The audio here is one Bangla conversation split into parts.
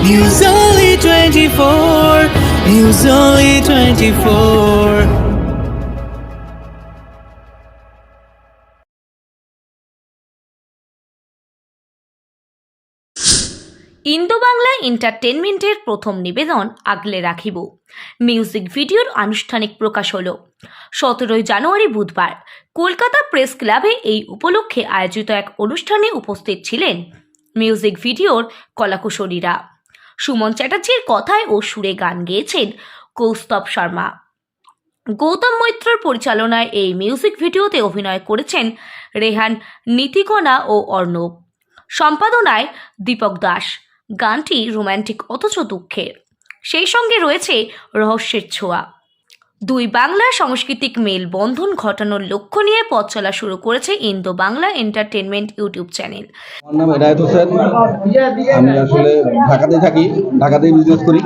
News Only 24. News Only 24. Indo Bangla এন্টারটেনমেন্টের প্রথম নিবেদন আগলে রাখিব মিউজিক ভিডিওর আনুষ্ঠানিক প্রকাশ হলো সতেরোই জানুয়ারি বুধবার কলকাতা প্রেস ক্লাবে এই উপলক্ষে আয়োজিত এক অনুষ্ঠানে উপস্থিত ছিলেন মিউজিক ভিডিওর কলাকুশলীরা সুমন চ্যাটার্জির কথায় ও সুরে গান গেয়েছেন কৌস্তব শর্মা। গৌতম মৈত্রর পরিচালনায় এই মিউজিক ভিডিওতে অভিনয় করেছেন রেহান নীতিকণা ও অর্ণব। সম্পাদনায় দীপক দাস। গানটি রোম্যান্টিক অথচ দুঃখের। সেই সঙ্গে রয়েছে রহস্যের ছোঁয়া। দুই বাংলার সাংস্কৃতিক মেল বন্ধন ঘটানোর লক্ষ্য নিয়ে পথ চলা শুরু করেছে Indo Bangla entertainment YouTube channel. আমার নাম এনায়েত হোসেন। আমি আসলে ঢাকাতে থাকি, ঢাকাতেই বিজনেস করি।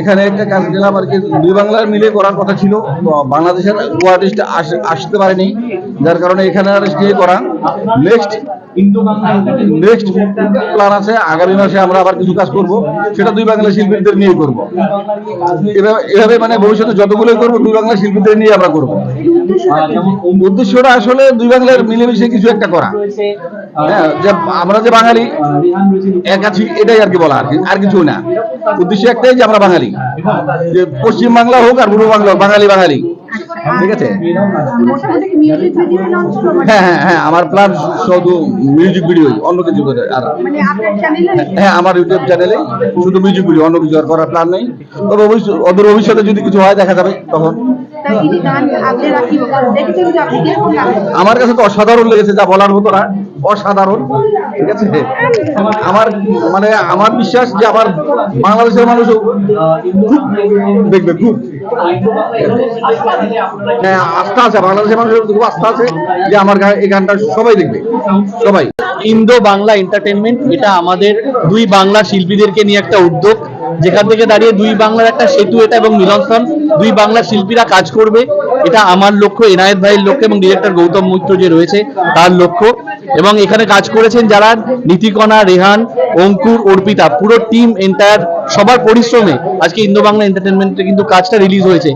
এখানে একটা কাজ গেলাম আর কি, দুই বাংলার মিলে করার কথা ছিল বাংলাদেশের আর্টিস্ট আসতে পারেনি। যার কারণে এখানে আর স্টে করা। নেক্সট নেক্সট প্ল্যান আছে আগামী মাসে আমরা আবার কিছু কাজ করব। সেটা দুই বাংলা শিল্পীদের নিয়ে করব। এভাবে মানে ভবিষ্যতে যতগুলোই করব দুই বাংলা শিল্পীদের নিয়ে আমরা করব। উদ্দেশ্যটা আসলে দুই বাংলার মিলেমিশে কিছু একটা করা। হ্যাঁ যে আমরা যে বাঙালি এক আছি এটাই আর কি বলা আর কি আর কিছু না। উদ্দেশ্য একটাই যে আমরা বাঙালি। যে পশ্চিম বাংলা হোক আর পূর্ব বাংলা বাঙালি বাঙালি। ঠিক আছে? হ্যাঁ হ্যাঁ হ্যাঁ আমার প্ল্যান শুধু মিউজিক ভিডিও অন্য কিছু করে আর মানে হ্যাঁ আমার ইউটিউব চ্যানেলে শুধু মিউজিক ভিডিও অন্য কিছু আর করার প্ল্যান নেই। তবে অদূর ভবিষ্যতে যদি কিছু হয় দেখা যাবে তখন। আমার কাছে তো অসাধারণ লেগেছে যা বলার মতো না অসাধারণ ঠিক আছে? আমার মানে আমার বিশ্বাস যে আমার বাংলাদেশের মানুষও খুব দেখবে খুব। হ্যাঁ আস্থা আছে, বাংলাদেশের মানুষের খুব আস্থা আছে যে আমার এই গানটা সবাই দেখবে, সবাই। ইন্দো বাংলা এন্টারটেনমেন্ট এটা আমাদের দুই বাংলা শিল্পীদেরকে নিয়ে একটা উদ্যোগ। যেখান থেকে দাঁড়িয়ে দুই বাংলার একটা সেতু এটা এবং মিলনস্থল, দুই বাংলা শিল্পীরা কাজ করবে, এটা আমার লক্ষ্য, এনায়েত ভাইয়ের লক্ষ্য এবং ডিরেক্টর গৌতম মৈত্র যে রয়েছে তার লক্ষ্য। এবং এখানে কাজ করেছেন যারা নীতিকণা, রেহান, অঙ্কুর, অর্পিতা, পুরো টিম এন্টায়ার সবার পরিশ্রমে। আজকে ইন্দো বাংলা এন্টারটেনমেন্টে কিন্তু কাজটা রিলিজ হয়েছে।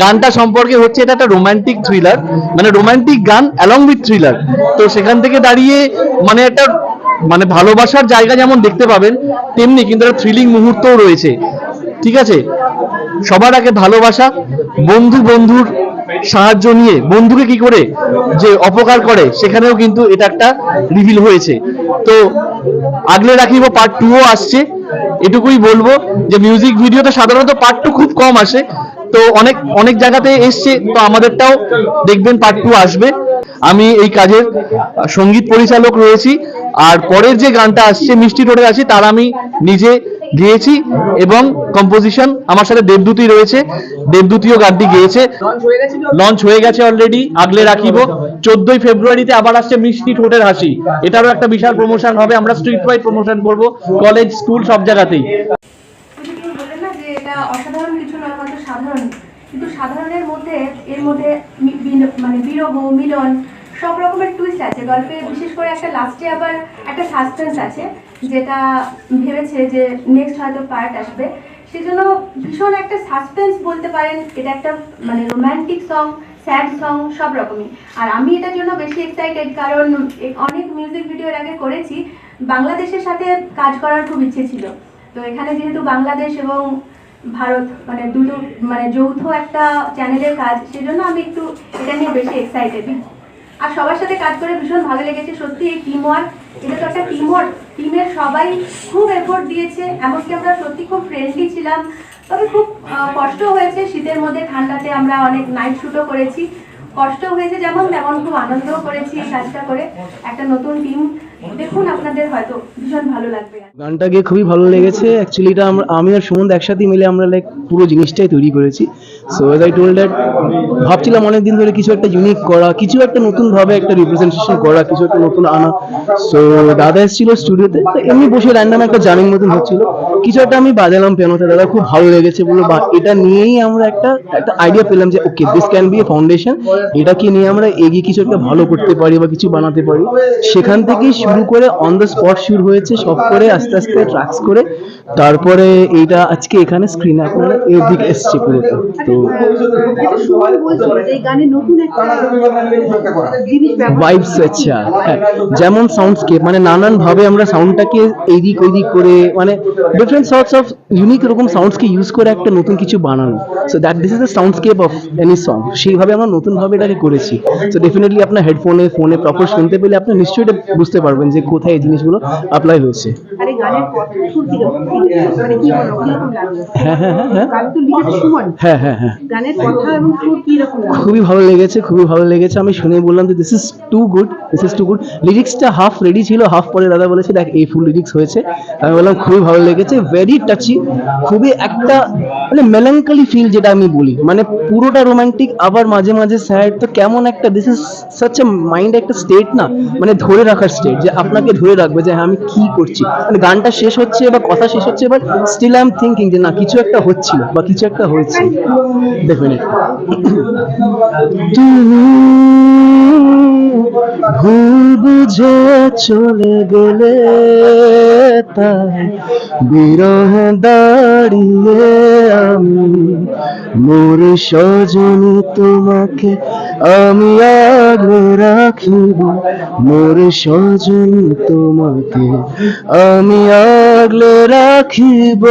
গানটা সম্পর্কে হচ্ছে এটা একটা রোমান্টিক থ্রিলার মানে রোমান্টিক গান অ্যালং উইথ থ্রিলার তো সেখান থেকে দাঁড়িয়ে মানে একটা মানে ভালোবাসার জায়গা যেমন দেখতে পাবেন, তেমনি কিন্তু একটা থ্রিলিং মুহূর্তও রয়েছে। ঠিক আছে? সবার আগে ভালোবাসা, বন্ধু বন্ধুর সাহায্য নিয়ে, বন্ধুকে কি করে? যে অপকার করে, সেখানেও কিন্তু এটা একটা রিভিল হয়েছে। তো আগলে রাখিব পার্ট টুও আসছে। এটুকুই বলব যে মিউজিক ভিডিওতে সাধারণত পার্ট টু খুব কম আসে। তো অনেক অনেক জায়গাতে এসছে, তো আমাদেরটাও দেখবেন পার্ট টু আসবে। আমি এই কাজের সংগীত পরিচালক রয়েছি। আর পরের যে গানটা আসছে, মিষ্টি রোডে আছে তার আমি নিজে গেয়েছি এবং কম্পোজিশন আমার সাথে দেবদূতি রয়েছে। দেবদূতিও গানটি গেয়েছে। লঞ্চ হয়ে গেছে অলরেডি আগলে রাখিব। চোদ্দই ফেব্রুয়ারিতে আবার আসছে মিষ্টি ঠোঁটের হাসি। এটারও একটা বিশাল প্রমোশন হবে, আমরা স্ট্রিট ওয়াইড প্রমোশন করব কলেজ স্কুল সব জায়গাতেই। কিন্তু সাধারণের মধ্যে, এর মধ্যে মানে বিরহ, মিলন সব রকমের টুইস্ট আছে। গল্পে বিশেষ করে একটা লাস্টে আবার একটা সাসপেন্স আছে, যেটা ভেবেছে যে নেক্সট হয়তো পার্ট আসবে। সেজন্য ভীষণ একটা সাসপেন্স বলতে পারেন, এটা একটা মানে রোম্যান্টিক সং স্যাড সং সব রকমই। আর আমি এটার জন্য বেশি এক্সাইটেড কারণ অনেক মিউজিক ভিডিও এর আগে করেছি, বাংলাদেশের সাথে কাজ করার খুব ইচ্ছে ছিল। তো এখানে যেহেতু বাংলাদেশ এবং ভারত মানে দুটো মানে যৌথ একটা চ্যানেলের কাজ, সেজন্য আমি একটু এটা নিয়ে বেশি এক্সাইটেড আর সবার সাথে কাজ করে ভীষণ ভালো লেগেছে, সত্যি এই টিম ওয়ার্ক এটা তো একটা টিম ওয়ার্ক টিমের সবাই খুব এফোর্ট দিয়েছে, এমনকি আমরা সত্যি খুব ফ্রেন্ডলি ছিলাম, তবে খুব কষ্ট হয়েছে, শীতের মধ্যে ঠান্ডাতে আমরা অনেক নাইট শ্যুটও করেছি, কষ্ট হয়েছে যেমন, তেমন খুব আনন্দও করেছি কাজটা করে, একটা নতুন টিম দেখুন, আপনাদের হয়তো ভীষণ ভালো লাগবে। গানটা গিয়ে খুবই ভালো লেগেছে। অ্যাকচুয়ালি এটা আমি আর সুমন্ত একসাথে মিলে আমরা লাইক পুরো জিনিসটাই তৈরি করেছি। So as I told that ভাবছিলাম অনেকদিন ধরে কিছু একটা ইউনিক করা, কিছু একটা নতুন ভাবে একটা রিপ্রেজেন্টেশন করা, কিছু একটা নতুন আনা। সো দাদা এসেছিল স্টুডিওতে তো এমনি বসে র্যান্ডাম একটা জার্নির মতন হচ্ছিল। কিছু একটা আমি বাজালাম পিয়ানোটা দাদা, খুব ভালো লেগেছে বলল, বা এটা নিয়েই আমরা একটা একটা আইডিয়া পেলাম যে okay this can be a foundation এটাকে নিয়ে আমরা এগিয়ে কিছু একটা ভালো করতে পারি বা কিছু বানাতে পারি। সেখান থেকেই শুরু করে অন দ্য স্পট শুরু হয়েছে, সব করে আস্তে আস্তে ট্রাক্স করে তারপরে এইটা আজকে এখানে স্ক্রিনে আপনারা এই দিক এসছে তো একটা জিনিস ব্যবহার ভাইবস আচ্ছা হ্যাঁ যেমন সাউন্ডস্কেপ মানে নানান ভাবে আমরা সাউন্ডটাকে এইদিক ওইদিক করে মানে ডিফারেন্ট সর্টস অফ ইউনিক এরকম সাউন্ডসকে ইউজ করে একটা নতুন কিছু বানানো। So that this is the soundscape of any song সেইভাবে আমরা নতুন ভাবে এটাকে করেছি। সো ডেফিনেটলি আপনার হেডফোনে ফোনে প্রপার শুনতে পেলে আপনি নিশ্চয়ই এটা বুঝতে পারবেন যে কোথায় এই জিনিসগুলো অ্যাপ্লাই হয়েছে। আর গানের কথা সুর মানে কি কীরকম লাগল হ্যাঁ। হ্যাঁ হ্যাঁ হ্যাঁ গান তো লিখেছে সুমন। হ্যাঁ হ্যাঁ হ্যাঁ। গানের কথা এবং সুর কীরকম লাগল খুবই ভালো লেগেছে খুবই ভালো লেগেছে। আমি শুনে বললাম যে this is too good this is too good লিরিক্সটা half ready ছিল হাফ পরে দাদা বলেছে দেখ এই ফুল লিরিক্স হয়েছে। আমি বললাম খুবই ভালো লেগেছে ভেরি টাচি খুবই একটা মানে মেলাঙ্কালি ফিল যেটা আমি বলি। মানে পুরোটা রোমান্টিক আবার মাঝে মাঝে স্যাড তো কেমন একটা this is such a mind একটা স্টেট না মানে ধরে রাখার স্টেট যে আপনাকে ধরে রাখবে যে হ্যাঁ আমি কি করছি? মানে গানটা শেষ হচ্ছে বা কথা শেষ হচ্ছে but still I am thinking যে না, কিছু একটা হচ্ছিল বা কিছু একটা হয়েছে। তুমি ভুল বুঝে চলে গেলে তাই বিরহে দাঁড়িয়ে আমি মোর সজনী তোমাকে আমি আগলে রাখিব মোর সজন তোমাকে। আমি আগলে রাখিব।